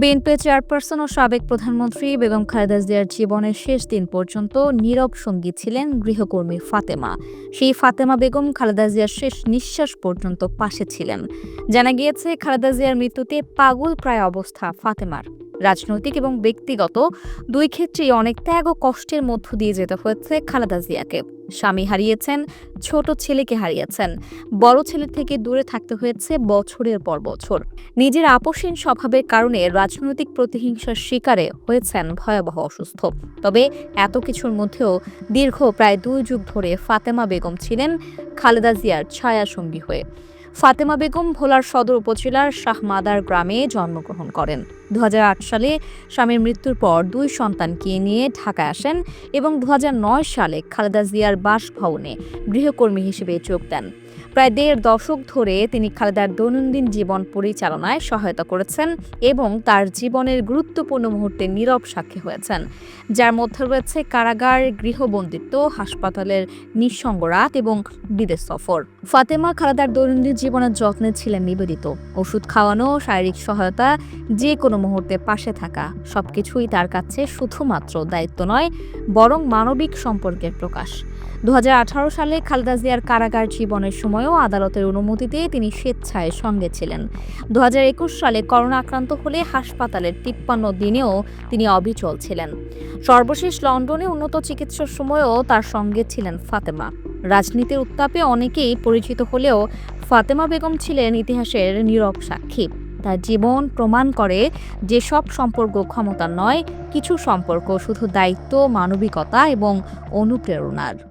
BNP chairperson ও সাবেক প্রধানমন্ত্রী বেগম খালেদা জিয়ার জীবনের শেষ দিন পর্যন্ত নীরব সঙ্গী ছিলেন গৃহকর্মী ফাতেমা। সেই ফাতেমা বেগম খালেদা জিয়ার শেষ নিঃশ্বাস পর্যন্ত পাশে ছিলেন। জানা গিয়েছে, খালেদা জিয়ার মৃত্যুতে পাগল প্রায় অবস্থা ফাতেমার। রাজনৈতিক এবং ব্যক্তিগত দুই ক্ষেত্রেই অনেক ত্যাগ ও কষ্টের মধ্য দিয়ে যেতে হয়েছে খালেদা জিয়াকে। স্বামী হারিয়েছেন, ছোট ছেলেকে হারিয়েছেন। বড় ছেলের থেকে দূরে থাকতে হয়েছে বছরের পর বছর। নিজের আপোষহীন স্বভাবের কারণে রাজনৈতিক প্রতিহিংসার শিকারে হয়েছেন ভয়াবহ অসুস্থ। তবে এত কিছুর মধ্যেও দীর্ঘ প্রায় দুই যুগ ধরে ফাতেমা বেগম ছিলেন খালেদা জিয়ার ছায়াসঙ্গী হয়ে। ফাতেমা বেগম ভোলার সদর উপজেলার শাহমাদার গ্রামে জন্মগ্রহণ করেন। দু হাজার আট সালে স্বামীর মৃত্যুর পর দুই সন্তানকে নিয়ে ঢাকায় আসেন এবং দু হাজার নয় সালে খালেদা জিয়ার বাসভবনে গৃহকর্মী হিসেবে যোগ দেন। প্রায় দেড় দশক ধরে তিনি খালেদার দৈনন্দিন জীবন পরিচালনায় সহায়তা করেছেন এবং তার জীবনের গুরুত্বপূর্ণ মুহূর্তে নীরব সাক্ষী হয়েছেন। যার মধ্যে রয়েছে কারাগার, গৃহবন্দিত্ব, হাসপাতালের নিঃসঙ্গ রাত এবং বিদেশ সফর। ফাতেমা খালেদার দৈনন্দিন জীবনের যত্নে ছিলেন নিবেদিত। ওষুধ খাওয়ানো, শারীরিক সহায়তা যে কোনো মুহূর্তে পাশে থাকা, সবকিছুই তার কাছে শুধুমাত্র দায়িত্ব নয়, বরং মানবিক সম্পর্কের প্রকাশ। দু হাজার আঠারো সালে খালেদা জিয়ার কারাগার জীবনের সময়ও আদালতের অনুমতিতে তিনি স্বেচ্ছায় সঙ্গে ছিলেন। দু হাজার একুশ সালে করোনা আক্রান্ত হলে হাসপাতালের তিপ্পান্ন দিনেও তিনি অবিচল ছিলেন। সর্বশেষ লন্ডনে উন্নত চিকিৎসার সময়ও তার সঙ্গে ছিলেন ফাতেমা। রাজনীতির উত্তাপে অনেকেই পরিচিত হলেও ফাতেমা বেগম ছিলেন ইতিহাসের নীরব সাক্ষী। তার জীবন প্রমাণ করে যে সব সম্পর্ক ক্ষমতা নয়, কিছু সম্পর্ক শুধু দায়িত্ব, মানবিকতা এবং অনুপ্রেরণার।